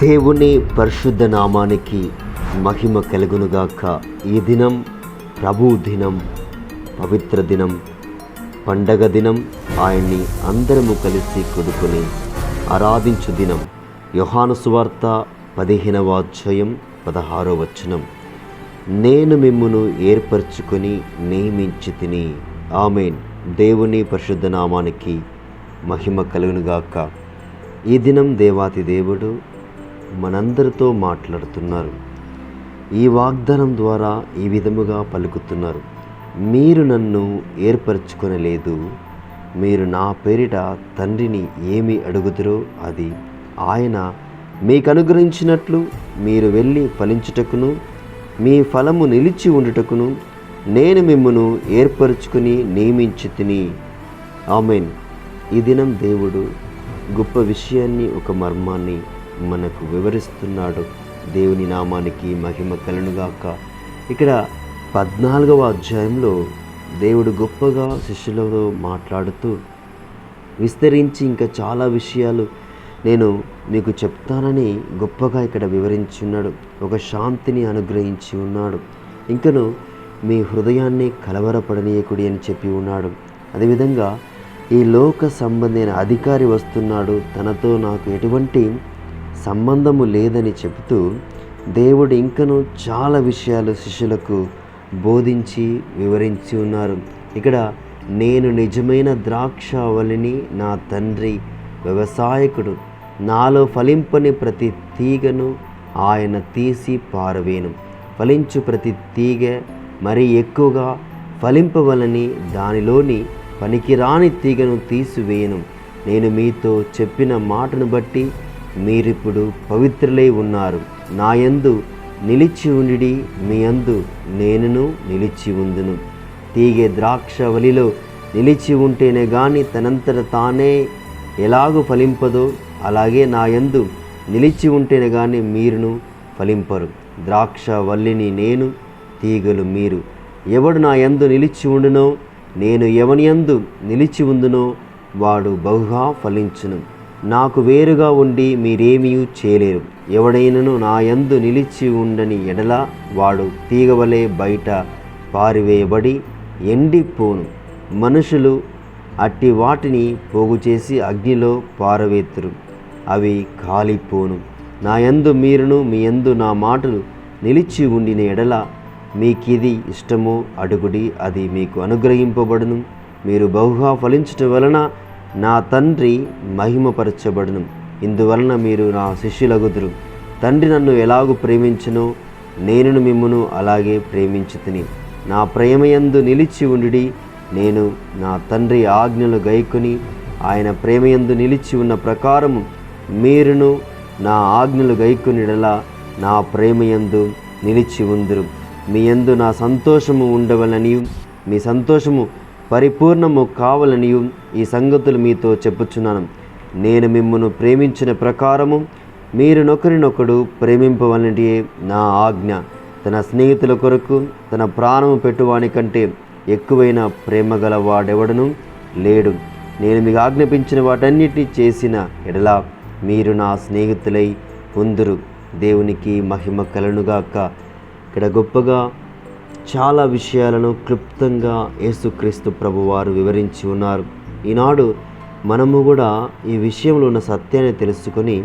దేవుని పరిశుద్ధ నామానికి మహిమ కలుగునుగాక. ఈ దినం ప్రభు దినం పవిత్ర దినం పండగ దినం. ఆయన్ని అందరము కలిసి కొడుకుని ఆరాధించు దినం. యోహాను సువార్త పదిహేనవ అధ్యాయం పదహారో వచనం. నేను మిమ్మును ఏర్పరచుకొని నియమించి తిని. ఆమెన్. దేవుని పరిశుద్ధ నామానికి మహిమ కలుగునుగాక. ఈ దినం దేవాతి దేవుడు మనందరితో మాట్లాడుతున్నారు. ఈ వాగ్దానం ద్వారా ఈ విధముగా పలుకుతున్నారు. మీరు నన్ను ఏర్పరచుకొనలేదు. మీరు నా పేరిట తండ్రిని ఏమి అడుగుదురో అది ఆయన మీకు అనుగ్రహించినట్లు మీరు వెళ్ళి ఫలించుటకును మీ ఫలము నిలిచి ఉండుటకును నేను మిమ్మను ఏర్పరచుకుని నియమించి తిని. ఆమెన్. ఈ దినం దేవుడు గొప్ప విషయాన్ని ఒక మర్మాన్ని మనకు వివరిస్తున్నాడు. దేవుని నామానికి మహిమ కలనుగాక ఇక్కడ పద్నాలుగవ అధ్యాయంలో దేవుడు గొప్పగా శిష్యులతో మాట్లాడుతూ విస్తరించి ఇంకా చాలా విషయాలు నేను మీకు చెప్తానని గొప్పగా ఇక్కడ వివరించి ఉన్నాడు ఒక శాంతిని అనుగ్రహించి ఉన్నాడు. ఇంకను మీ హృదయాన్ని కలవరపడనీయకుడి అని చెప్పి ఉన్నాడు. అదేవిధంగా ఈ లోక సంబంధమైన అధికారి వస్తున్నాడు. తనతో నాకు ఎటువంటి సంబంధము లేదని చెబుతూ దేవుడు ఇంకను చాలా విషయాలు శిష్యులకు బోధించి వివరించి ఉన్నారు. ఇక్కడ నేను నిజమైన ద్రాక్షవల్లిని నా తండ్రి వ్యవసాయకుడు. నాలో ఫలింపని ప్రతి తీగను ఆయన తీసి పారవేను. ఫలించు ప్రతి తీగ మరి ఎక్కువగా ఫలింపవలని దానిలోని పనికిరాని తీగను తీసివేయను. నేను మీతో చెప్పిన మాటను బట్టి మీరిప్పుడు పవిత్రులై ఉన్నారు. నా యందు నిలిచి ఉండి మీ యందు నేనును నిలిచి ఉందును. తీగే ద్రాక్ష వలిలో నిలిచి ఉంటేనే గాని తనంతట తానే ఎలాగూ ఫలింపదో అలాగే నా యందు నిలిచి ఉంటేనే గాని మీరును ఫలింపరు. ద్రాక్ష వల్లిని నేను తీగలు మీరు. ఎవడు నా యందు నిలిచి ఉండునో నేను ఎవని యందు నిలిచి ఉందునో వాడు బహుగా ఫలించును. నాకు వేరుగా ఉండి మీరేమీ చేయలేరు. ఎవడైనను నా యందు నిలిచి ఉండని ఎడల వాడు తీగవలే బయట పారివేయబడి ఎండిపోను. మనుషులు అట్టి వాటిని పోగు చేసి అగ్నిలో పారవేతురు. అవి కాలిపోను. నా యందు మీరును మీ యందు నా మాటలు నిలిచి ఉండిన ఎడల మీకిది ఇష్టమో అడుగుడి అది మీకు అనుగ్రహింపబడును. మీరు బహుగా ఫలించటం వలన నా తండ్రి మహిమపరచబడును. ఇందువలన మీరు నా శిష్యులగుదురు. తండ్రి నన్ను ఎలాగూ ప్రేమించునో నేనును మిమ్మును అలాగే ప్రేమించు తిని నా ప్రేమయందు నిలిచి ఉండి నేను నా తండ్రి ఆజ్ఞలు గైకొని ఆయన ప్రేమయందు నిలిచి ఉన్న ప్రకారము మీరును నా ఆజ్ఞలు గైకొనిడలా నా ప్రేమయందు నిలిచి ఉందురు. మీ యందు నా సంతోషము ఉండవలనియు మీ సంతోషము పరిపూర్ణము కావాలనియు ఈ సంగతులు మీతో చెప్పుచున్నాను. నేను మిమ్మను ప్రేమించిన ప్రకారము మీరు నొకరినొకడు ప్రేమింపవలనిటే నా ఆజ్ఞ. తన స్నేహితుల కొరకు తన ప్రాణము పెట్టువాని కంటే ఎక్కువైన ప్రేమ గల వాడెవడను లేడు. నేను మీకు ఆజ్ఞాపించిన వాటన్నిటి చేసిన ఎడలా మీరు నా స్నేహితులై ఉందరు. దేవునికి మహిమ కలనుగాక ఇక్కడ గొప్పగా చాలా విషయాలను క్లుప్తంగా యేసుక్రీస్తు ప్రభువారు వివరించి ఉన్నారు. ఈనాడు మనము కూడా ఈ విషయంలో ఉన్న సత్యాన్ని తెలుసుకొని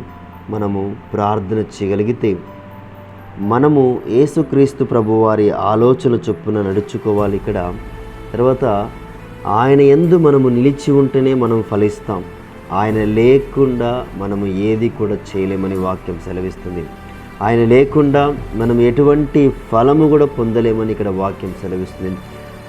మనము ప్రార్థన చేయగలిగితే మనము యేసుక్రీస్తు ప్రభువారి ఆలోచన చొప్పున నడుచుకోవాలి ఇక్కడ. తర్వాత ఆయన ఎందు మనము నిలిచి ఉంటేనే మనం ఫలిస్తాం. ఆయన లేకుండా మనము ఏది కూడా చేయలేమని వాక్యం సెలవిస్తుంది. ఆయన లేకుండా మనం ఎటువంటి ఫలము కూడా పొందలేమని ఇక్కడ వాక్యం సెలవిస్తుంది.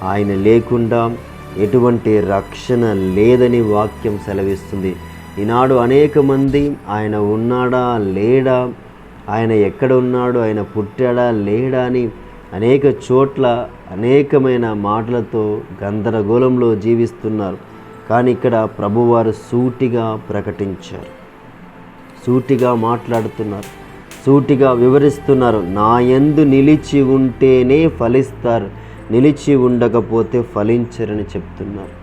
ఆయన లేకుండా ఎటువంటి రక్షణ లేదని వాక్యం సెలవిస్తుంది. ఈనాడు అనేక మంది ఆయన ఉన్నాడా లేడా ఆయన ఎక్కడ ఉన్నాడు ఆయన పుట్టాడా లేడా అని అనేక చోట్ల అనేకమైన మాటలతో గందరగోళంలో జీవిస్తున్నారు. కానీ ఇక్కడ ప్రభువారు సూటిగా ప్రకటించారు. సూటిగా మాట్లాడుతున్నారు. సూటిగా వివరిస్తున్నారు. నా యందు నిలిచి ఉంటేనే ఫలిస్తారు. నిలిచి ఉండకపోతే ఫలించరని చెప్తున్నారు.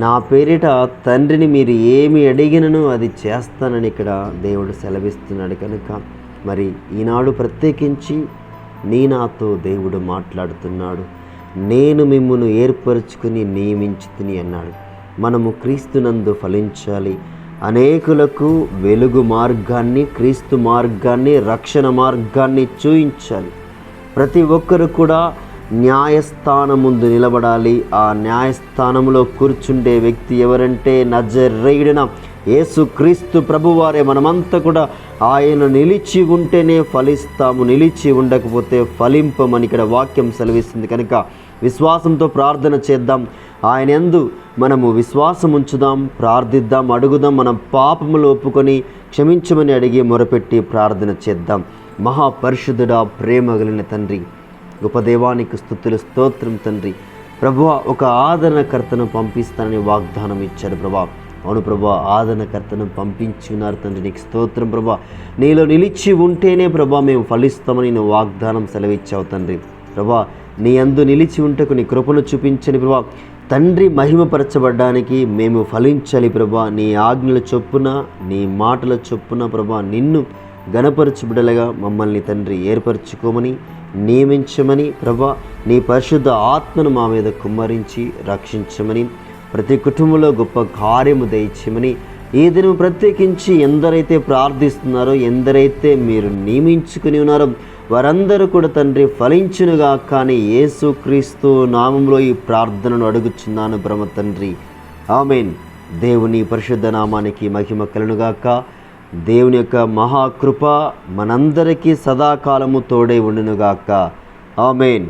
నా పేరిట తండ్రిని మీరు ఏమి అడిగినను అది చేస్తానని ఇక్కడ దేవుడు సెలవిస్తున్నాడు కనుక మరి ఈనాడు ప్రత్యేకించి నీ నాతో దేవుడు మాట్లాడుతున్నాడు. నేను మిమ్మను ఏర్పరచుకుని నియమించుతుని అన్నాడు. మనము క్రీస్తునందు ఫలించాలి. అనేకులకు వెలుగు మార్గాన్ని క్రీస్తు మార్గాన్ని రక్షణ మార్గాన్ని చూయించాలి. ప్రతి ఒక్కరు కూడా న్యాయస్థానం ముందు నిలబడాలి. ఆ న్యాయస్థానంలో కూర్చుండే వ్యక్తి ఎవరంటే నజరేయుడిన ఏసుక్రీస్తు ప్రభువారే మనమంతా కూడా ఆయన నిలిచి ఉంటేనే ఫలిస్తాము. నిలిచి ఉండకపోతే ఫలింపమని ఇక్కడ వాక్యం సెలవిస్తుంది. కనుక విశ్వాసంతో ప్రార్థన చేద్దాం. ఆయన ఎందు మనము విశ్వాసం ఉంచుదాం ప్రార్థిద్దాం అడుగుదాం మనం పాపములు ఒప్పుకొని క్షమించమని అడిగి మొరపెట్టి ప్రార్థన చేద్దాం. మహాపరిశుద్ధుడా ప్రేమ కలిగిన తండ్రి గొప్పదేవానికి స్థుతులు స్తోత్రం తండ్రి. ప్రభు ఒక ఆదరణకర్తను పంపిస్తానని వాగ్దానం ఇచ్చాడు ప్రభా అవును ప్రభా ఆదరణకర్తను పంపించున్నారు తండ్రి. నీకు స్తోత్రం ప్రభా. నీలో నిలిచి ఉంటేనే ప్రభా మేము ఫలిస్తామని నువ్వు వాగ్దానం సెలవిచ్చావు తండ్రి. ప్రభా నీ అందు నిలిచి ఉంటకు నీ కృపను చూపించని ప్రభా తండ్రి మహిమపరచబడ్డానికి మేము ఫలించాలి ప్రభా. నీ ఆజ్ఞల చొప్పున నీ మాటల చొప్పున ప్రభా నిన్ను గణపరచు బిడలగా మమ్మల్ని తండ్రి ఏర్పరచుకోమని నియమించమని ప్రభా నీ పరిశుద్ధ ఆత్మను మా మీద కుమ్మరించి రక్షించమని ప్రతి కుటుంబంలో గొప్ప కార్యము దయచేయమని ఈ దినం ప్రత్యేకించి ఎందరైతే ప్రార్థిస్తున్నారో ఎందరైతే మీరు నియమించుకుని ఉన్నారో వారందరూ కూడా తండ్రి ఫలించునుగా కానీ యేసుక్రీస్తు నామంలో ఈ ప్రార్థనను అడుగుచున్నాను బ్రహ్మ తండ్రి. ఆమెన్. దేవుని పరిశుద్ధ నామానికి మహిమ కలునుగాక దేవుని యొక్క మహాకృప మనందరికీ సదాకాలము తోడై ఉండునుగాక. ఆమెన్.